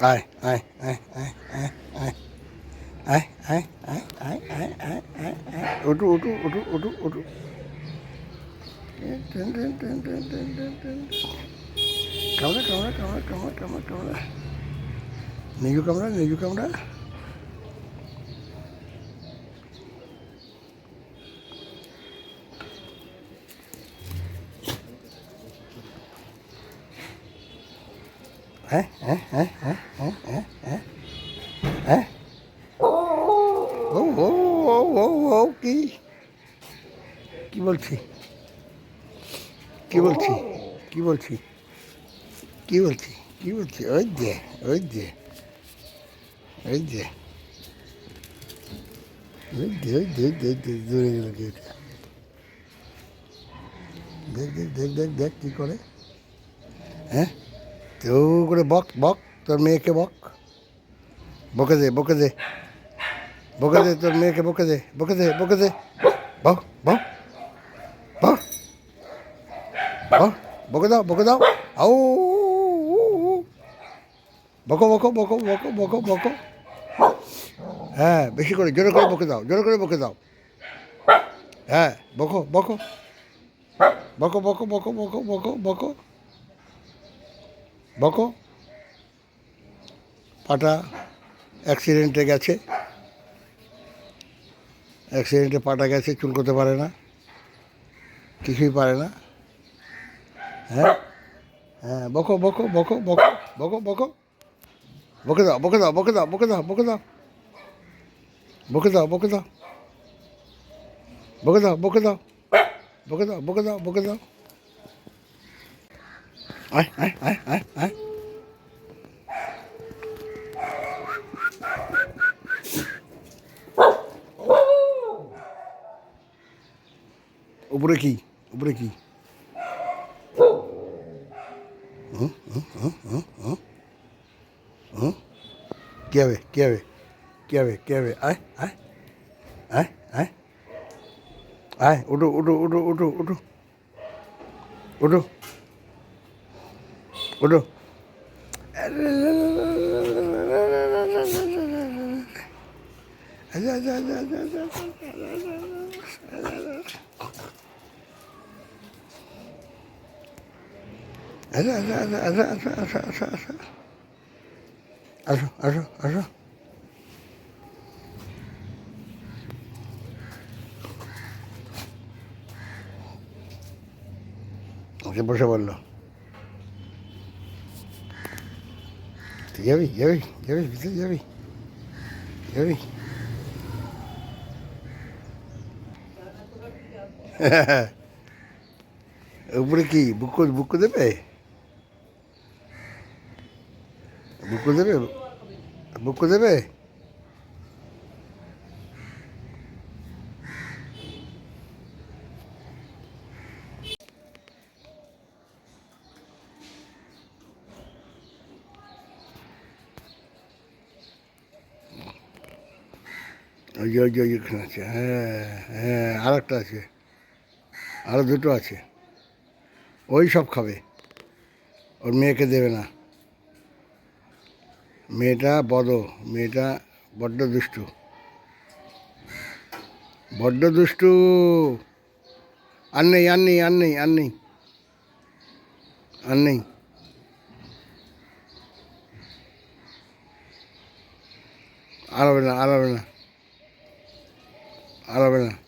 ai ai ai ai ai ai. Ai ai ai ai ai ai ai ai. Udu udu udu udu udu. Cầm đó cầm đó cầm đó cầm đó cầm đó cầm đó. Nhiều cầm đó nhiều cầm đó. হ্যাঁ হ্যাঁ হ্যাঁ হ্যাঁ হ্যাঁ হ্যাঁ হ্যাঁ। হ্যাঁ। ও কি? বলছি? কি বলছি? কি বলছি? কি বলছি? কি বলছি? ওই যে ওই যে ওই যে। ওই দূরে গেল দেখ দেখ দেখ দেখ দেখ কী করে। হ্যাঁ? তো করে বক বক, তোর মেয়েকে বক। বকে দে বকে দে। বকে দে, তোর মেয়েকে বকে দে বকে দে বকে দে। বক বক বক। বক, বকে দাও বকে দাও। আউ, বকো বকো বকো বকো বকো বকো। হ্যাঁ বেশি করে, জোরে করে বকে দাও, জোরে করে বকে দাও। হ্যাঁ বকো। বকো বকো বকো বকো বকো বকো বকো। বকো। পাটা অ্যাক্সিডেন্টে গেছে। অ্যাক্সিডেন্টে পাটা গেছে চুলকোতে পারে না। কিছুই পারে না। হ্যাঁ? হ্যাঁ বকো বকো বকো বকো বকো বকো। বকে দাও বকে দাও বকে দাও বকে দাও বকে দাও। বকে দাও বকে দাও। বকে দাও বকে দাও। বকে দাও বকে দাও বকে দাও। ấy ấy ấy ấy ấy উপরে কি উপরে কি কে হবে কে হবে কে হবে কে হবে আয় আয় আয় আয় আয় ওটো ওটো ওটো ওটো ওটো ওটো উঠো আচ্ছা আচ্ছা আচ্ছা আচ্ছা আচ্ছা আচ্ছা আচ্ছা আচ্ছা আচ্ছা আচ্ছা আচ্ছা Basta, já vi, já vi, já vi, já vi. Já vi. Por aqui, bucudo, bucudo é bem. Bucudo é bem. Bucudo é. ওই যে ওই যে ওইখানে আছে। হ্যাঁ হ্যাঁ আর একটা আছে। আরও দুটো আছে। ওই সব খাবে। ওর মেয়েকে দেবে না। মেয়েটা বড়, মেয়েটা বড্ড দুষ্টু। বড্ড দুষ্টু। আর নেই আর নেই আর নেই আর নেই। আর নেই। আর হবে না, আর হবে না। 阿拉不认。